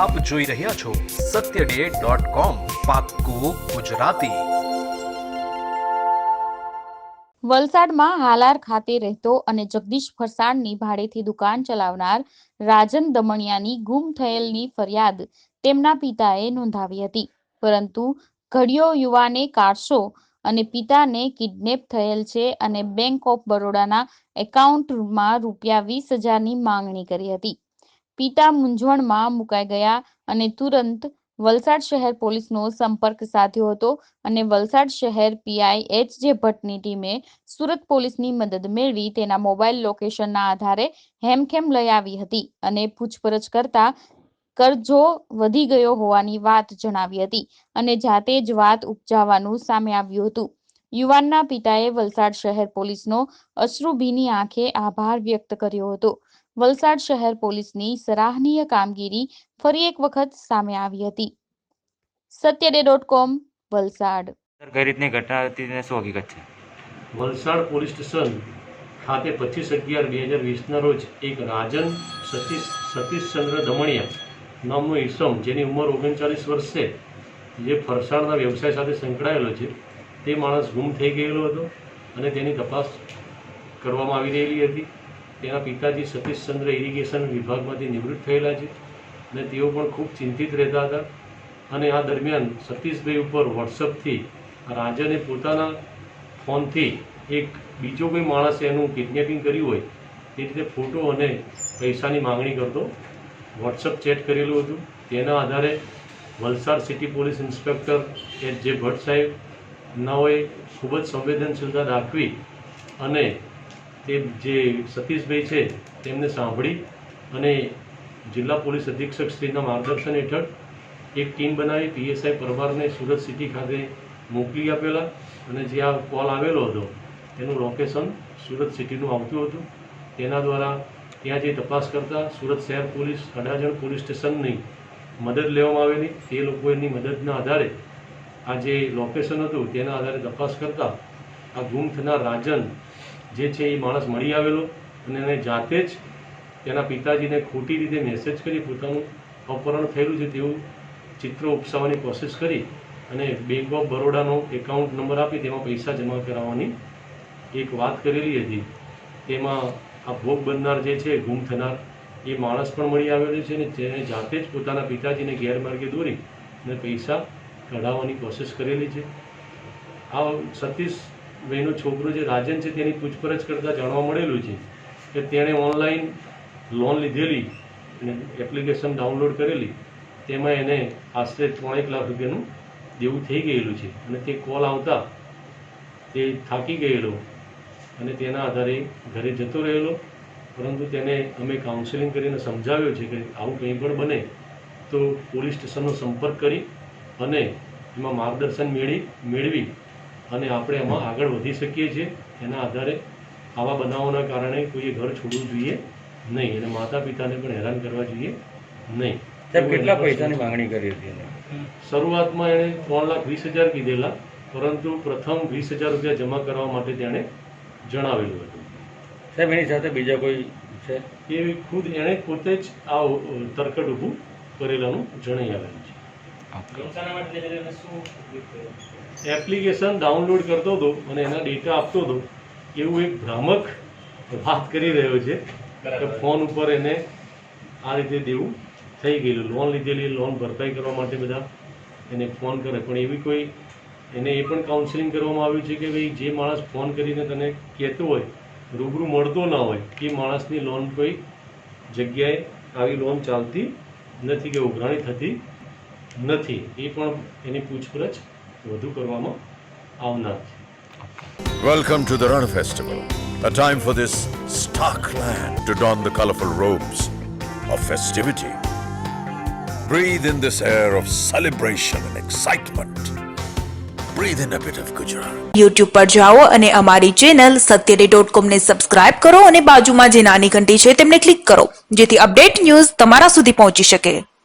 આપ જોઈ રહ્યા છો સત્ય ડે ગુજરાતી. વલસાડમાં હાલાર ખાતે રહેતો અને જગદીશ ફરસાણની ભાડેથી દુકાન ચલાવનાર રાજન દમણિયાની ગુમ થયેલની ફરિયાદ તેમના પિતાએ નોંધાવી હતી. પરંતુ ઘડિયો યુવાને કારસો અને પિતાને કિડનેપ થયેલ છે અને બેંક ઓફ બરોડાના એકાઉન્ટમાં રૂપિયા વીસ હજારની માંગણી કરી હતી. પિતા મૂંઝવણમાં મુકાઈ ગયા અને તુરંત વલસાડ શહેર પોલીસનો સંપર્ક સાધ્યો હતો અને વલસાડ શહેર પીઆઈ એચ જે ભટ્ટની ટીમે સુરત પોલીસની મદદ મેળવી તેના મોબાઈલ લોકેશનના આધારે હેમખેમ લઈ આવી હતી અને પૂછપરછ કરતા કરજો વધી ગયો હોવાની વાત જણાવી હતી અને જાતે જ વાત ઉપજાવવાનું સામે આવ્યું હતું. યુવાનના પિતાએ વલસાડ શહેર પોલીસનો અશ્રુભીની આંખે આભાર વ્યક્ત કર્યો હતો. વલસાડ શહેર પોલીસની સરાહનીય કામગીરી ફરી એક વખત સામે આવી હતી. સત્યડે ડોટ કોમ વલસાડ. કઈ રીતની ઘટના હતી ને શું હકીકત છે? વલસાડ પોલીસ સ્ટેશન ખાતે પચીસ અગિયાર બે હજાર વીસના રોજ એક રાજન સતીશ સતીશચંદ્ર દમણિયા નામનો ઈસમ જેની ઉંમર ઓગણચાલીસ વર્ષ છે જે ફરસાણના વ્યવસાય સાથે સંકળાયેલો છે તે માણસ ગુમ થઈ ગયેલો હતો અને તેની તપાસ કરવામાં આવી રહેલી હતી. તેના પિતાજી સતીશચંદ્ર ઇરિગેશન વિભાગમાંથી નિવૃત્ત થયેલા છે અને તેઓ પણ ખૂબ ચિંતિત રહેતા હતા. અને આ દરમિયાન સતીશભાઈ ઉપર વોટ્સઅપથી રાજાને પોતાના ફોનથી એક બીજો કોઈ માણસે એનું કિડનેપિંગ કર્યું હોય તે રીતે ફોટો અને પૈસાની માંગણી કરતો વોટ્સઅપ ચેટ કરેલું હતું. તેના આધારે Valsad city police inspector H J Bhatt સાહેબ નાઓએ ખૂબ જ સંવેદનશીલતા દાખવી અને તે જે સતીશભાઈ છે, તેમને સાંભળી અને જિલ્લા પોલીસ અધિક્ષક શ્રીના માર્ગદર્શન હેઠળ એક ટીમ બનાવી, પીએસઆઈ પરમારને સુરત સિટી ખાતે મોકલી આપેલા અને જે આ કોલ આવેલો હતો, તેનું લોકેશન સુરત સિટીનું આવતું હતું. તેના દ્વારા ત્યાં જે તપાસ કરતા સુરત શહેર પોલીસ, અડાજણ પોલીસ સ્ટેશનની મદદ લેવામાં આવેલી. તે લોકોની મદદના આધારે આ જે લોકેશન હતું, તેના આધારે તપાસ કરતા આ ગુમ થનાર રાજન જે છે એ માણસ મળી આવેલો અને એને જાતે જ તેના પિતાજીને ખોટી રીતે મેસેજ કરી પોતાનું અપહરણ થયેલું છે તેવું ચિત્ર ઉપસાવવાની કોશિશ કરી અને બેંક ઓફ બરોડાનો એકાઉન્ટ નંબર આપી તેમાં પૈસા જમા કરાવવાની એક વાત કરેલી હતી. તેમાં આ ભોગ બનનાર જે છે, ગુમ થનાર, એ માણસ પણ મળી આવેલો છે અને જેને જાતે જ પોતાના પિતાજીને ગેરમાર્ગે દોરી અને પૈસા કઢાવવાની કોશિશ કરેલી છે. આ સતીશભાઈનો છોકરો જે રાજન છે તેની પૂછપરછ કરતાં જાણવા મળેલું છે કે તેણે ઓનલાઈન લોન લીધેલી અને એપ્લિકેશન ડાઉનલોડ કરેલી, તેમાં એને આશરે ત્રણેક લાખ રૂપિયાનું દેવું થઈ ગયેલું છે અને તે કોલ આવતા તે થાકી ગયેલો અને તેના આધારે ઘરે જતો રહેલો. પરંતુ તેને અમે કાઉન્સેલિંગ કરીને સમજાવ્યો છે કે આવું કંઈ પણ બને તો પોલીસ સ્ટેશનનો સંપર્ક કરી અને એમાં માર્ગદર્શન મેળવી મેળવી અને આપણે એમાં આગળ વધી શકીએ છીએ. એના આધારે આવા બનાવોના કારણે કોઈએ ઘર છોડવું જોઈએ નહીં અને માતા પિતાને પણ હેરાન કરવા જોઈએ નહીં. સાહેબ કેટલા પૈસાની માંગણી કરી હતી શરૂઆતમાં એણે ત્રણ લાખ વીસ હજાર કીધેલા પરંતુ પ્રથમ વીસ હજાર રૂપિયા જમા કરવા માટે તેણે જણાવેલું હતું. સાહેબ એની સાથે બીજા કોઈ છે? એ ખુદ એણે પોતે જ આ તરકટ ઊભું કરેલાનું જણાઈ આવેલું છે. એપ્લિકેશન ડાઉનલોડ કરતો હતો અને એના ડેટા આપતો હતો. એવું એક ભ્રામક વાત કરી રહ્યો છે કે ફોન ઉપર એને આ રીતે દેવું થઈ ગયેલું. લોન લીધેલી લોન ભરપાઈ કરવા માટે બધા એને ફોન કરે. પણ એવી કોઈ એને એ પણ કાઉન્સેલિંગ કરવામાં આવ્યું છે કે ભાઈ જે માણસ ફોન કરીને તને કહેતો હોય રૂબરૂ મળતો ના હોય એ માણસની લોન કોઈ જગ્યાએ આવી લોન ચાલતી નથી કે ઉઘરાણી થતી નથી એ પણ એની પૂછપરછ વધુ કરવામાં આવનાર છે Welcome to the Ran Festival, a time for this stark land to don the colorful robes of festivity. Breathe in this air of celebration and excitement. Breathe in a bit of Gujarat. YouTube પર જાઓ અને અમારી channel Satyaday dot કોમને subscribe કરો અને બાજુમાં જે નાની ઘંટી છે તેમને ક્લિક કરો જેથી અપડેટ ન્યૂઝ તમારા સુધી પહોંચી શકે